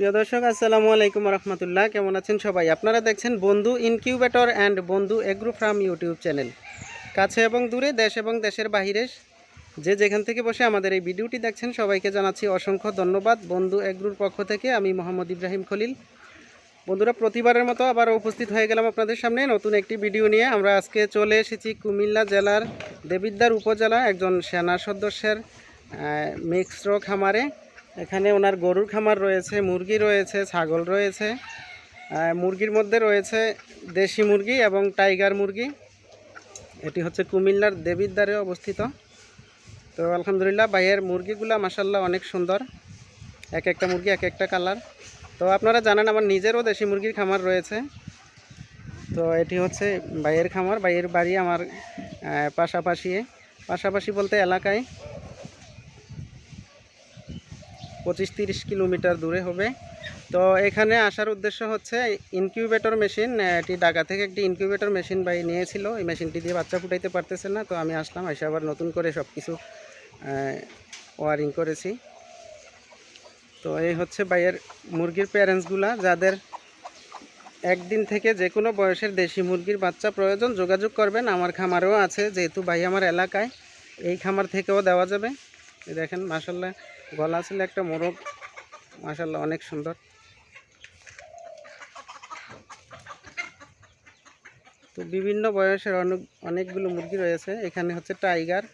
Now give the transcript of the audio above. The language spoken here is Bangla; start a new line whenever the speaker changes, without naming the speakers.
প্রিয় দর্শক, আসসালামু আলাইকুম রহমতুল্লাহ। কেমন আছেন সবাই? আপনারা দেখছেন Bandhu incubator and Bandhu agro farm YouTube channel. কাছে এবং দূরে, দেশ এবং দেশের বাহিরে যে যেখান থেকে বসে আমাদের এই ভিডিওটি দেখছেন, সবাইকে জানাচ্ছি অসংখ্য ধন্যবাদ। বন্ধু এগ্রুর পক্ষ থেকে আমি মোহাম্মদ ইব্রাহিম খলিল। বন্ধুরা, প্রতিবারের মতো আবার উপস্থিত হয়ে গেলাম আপনাদের সামনে নতুন একটি ভিডিও নিয়ে। আমরা আজকে চলে এসেছি কুমিল্লা জেলার দেবিদ্বার উপজেলা একজন সেনা সদস্যের মিক্সড খামারে। এখানে ওনার গরুর খামার রয়েছে, মুরগি রয়েছে, ছাগল রয়েছে মুরগির মধ্যে রয়েছে দেশি মুরগি এবং টাইগার মুরগি। এটি হচ্ছে কুমিল্লার দেবিদ্বারে অবস্থিত। তো আলহামদুলিল্লাহ, বাইয়ের মুরগিগুলা মাসাল্লাহ অনেক সুন্দর। এক একটা মুরগি, এক একটা কালার। তো আপনারা জানেন, আমার নিজেরও দেশি মুরগির খামার রয়েছে। তো এটি হচ্ছে বাইয়ের খামার, বাইয়ের বাড়ি আমার পাশাপাশি। পাশাপাশি বলতে এলাকায়। পঁচিশ তিরিশ কিলোমিটার দূরে হবে। তো এখানে আসার উদ্দেশ্য হচ্ছে ইনকিউবেটর মেশিন এটি ঢাকা থেকে একটি ইনকিউবেটর মেশিন বাই নিয়েছিল। এই মেশিনটি দিয়ে বাচ্চা ফুটাইতে পারতেছে না, তো আমি আসলাম, এসে আবার নতুন করে সব কিছু ওয়ারিং করেছি। তো এই হচ্ছে বাইয়ের মুরগির প্যারেন্টসগুলা যাদের একদিন থেকে যে কোনো বয়সের দেশি মুরগির বাচ্চা প্রয়োজন, যোগাযোগ করবেন। আমার খামারেও আছে, যেহেতু ভাই আমার এলাকায়, এই খামার থেকেও দেওয়া যাবে। দেখেন মাসাল্লাহ গলা ছিল একটা মোরগ। মাসাল্লাহ অনেক সুন্দর। তো বিভিন্ন বয়সের অনেক, অনেকগুলো মুরগি রয়েছে। এখানে হচ্ছে টাইগার।